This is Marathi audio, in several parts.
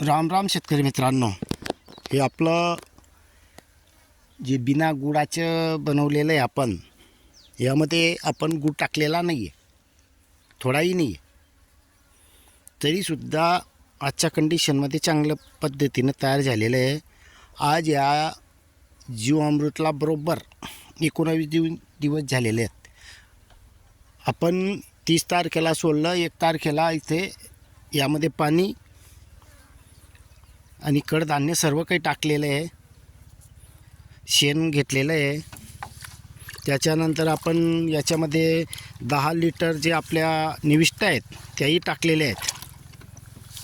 राम राम शेतकरी मित्रांनो. हे आपलं जे बिना गुळाचं बनवलेलं आहे आपण यामध्ये आपण गुड टाकलेला नाही आहे थोडाही नाही आहे तरीसुद्धा आजच्या कंडिशनमध्ये चांगल्या पद्धतीनं तयार झालेलं आहे. आज या जीवामृतला बरोबर एकोणावीस दिव दिवस झालेले आहेत. आपण तीस तारखेला सोडलं एक तारखेला इथे यामध्ये पाणी आणि कडधान्य सर्व काही टाकलेलं आहे. शेण घेतलेलं आहे. त्याच्यानंतर आपण याच्यामध्ये दहा लिटर जे आपल्या निविष्ट आहेत त्याही टाकलेल्या आहेत.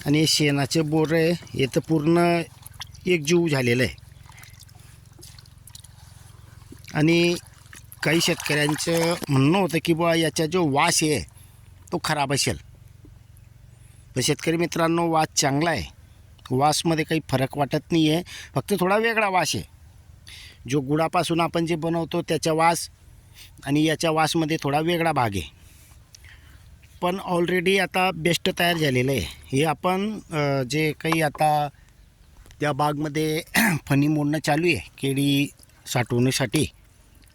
आणि शेणाचे बोर आहे. हे तर पूर्ण एकजीव झालेलं आहे. आणि काही शेतकऱ्यांचं म्हणणं होतं की बुवा याचा जो वास आहे तो खराब असेल. तर शेतकरी मित्रांनो वास चांगला आहे. वासमध्ये काही फरक वाटत नाही आहे फक्त थोडा वेगळा वास आहे. जो गुळापासून आपण जे बनवतो त्याचा वास आणि याच्या वासमध्ये थोडा वेगळा भाग आहे. पण ऑलरेडी आता बेस्ट तयार झालेलं आहे. हे आपण जे काही आता त्या बागमध्ये फणी मोडणं चालू आहे. केळी साठवण्यासाठी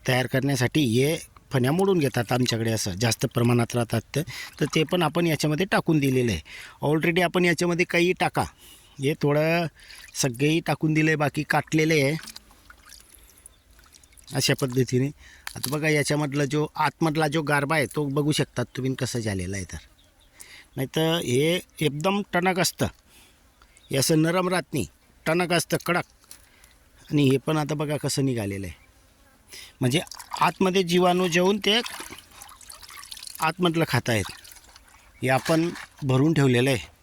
तयार करण्यासाठी हे फण्या मोडून घेतात आमच्याकडे असं. जास्त प्रमाणात राहतात तर ते पण आपण याच्यामध्ये टाकून दिलेलं आहे. ऑलरेडी आपण याच्यामध्ये काही टाका. हे थोडं सगळेही टाकून दिलं आहे बाकी काटलेले आहे. अशा पद्धतीने. आता बघा याच्यामधला जो आतमधला जो गारबा आहे तो बघू शकतात तुम्ही कसं झालेला आहे तर. नाही तर हे एकदम टणक असतं. हे असं नरम राहत नाही टणक असतं कडक. आणि हे पण आता बघा कसं निघालेलं आहे. म्हणजे आतमध्ये जीवाणू जेवून ते आतमधलं खात आहेत हे आपण भरून ठेवलेलं आहे.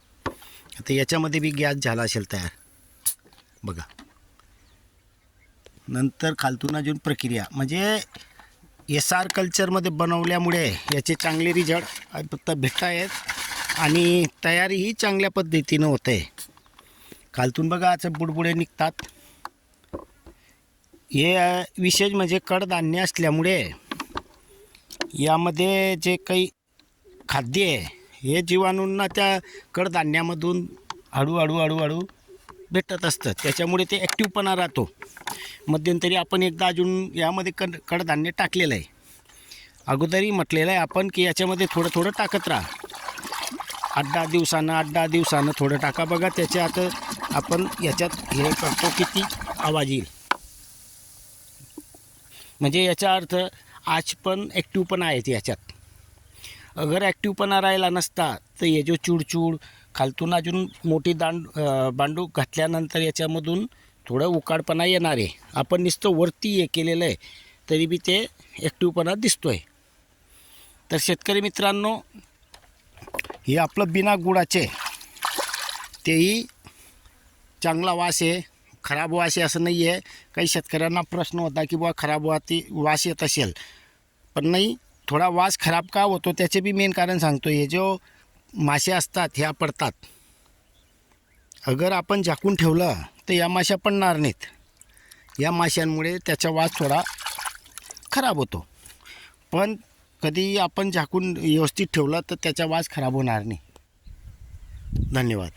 आता याच्यामध्ये बी गॅस झाला असेल तयार. बघा. नंतर खालतून अजून प्रक्रिया. म्हणजे एस आर कल्चरमध्ये बनवल्यामुळे याचे चांगले रिझल्ट फक्त भेटत आहेत. आणि तयारीही चांगल्या पद्धतीनं होते. खालतून बघा असं बुडबुडे निघतात. हे विशेष म्हणजे कडधान्य असल्यामुळे यामध्ये जे काही खाद्य आहे हे जीवाणूंना त्या कडधान्यामधून हळूहळू हळूहळू भेटत असतं. त्याच्यामुळे ते ॲक्टिवपणा राहतो. मध्यंतरी आपण एकदा अजून यामध्ये कड कडधान्य टाकलेलं आहे. अगोदरही म्हटलेलं आहे आपण की याच्यामध्ये थोडं थोडं टाकत राहा. आठ दहा दिवसानं आठ दहा दिवसानं थोडं टाका. बघा त्याच्या आता आपण याच्यात हे करतो किती आवाज येईल. म्हणजे याचा अर्थ आज पण ॲक्टिव पण आहेत याच्यात. अगर ॲक्टिवपणा राहिला नसता तर हे जो चूडचूड खालतून अजून मोठी दांड बांडू घातल्यानंतर याच्यामधून थोडं उकाडपणा येणार आहे. आपण नुसतं वरती हे केलेलं आहे तरी बी ते ॲक्टिवपणा दिसतो आहे तर शेतकरी मित्रांनो हे आपलं बिना गुळाचे तेही चांगला वास आहे खराब वास आहे असं नाही आहे काही शेतकऱ्यांना प्रश्न होता की बुवा खराब वाती वास येत असेल. पण नाही थोडा वास खराब का होतो त्याचे बी मेन कारण सांगतो. हे जो मासे असतात ह्या पडतात. अगर आपण झाकून ठेवलं तर या माश्या पडणार नाहीत. या माशांमुळे त्याचा वास थोडा खराब होतो. पण कधी आपण झाकून व्यवस्थित ठेवलं तर त्याचा वास खराब होणार नाही. धन्यवाद.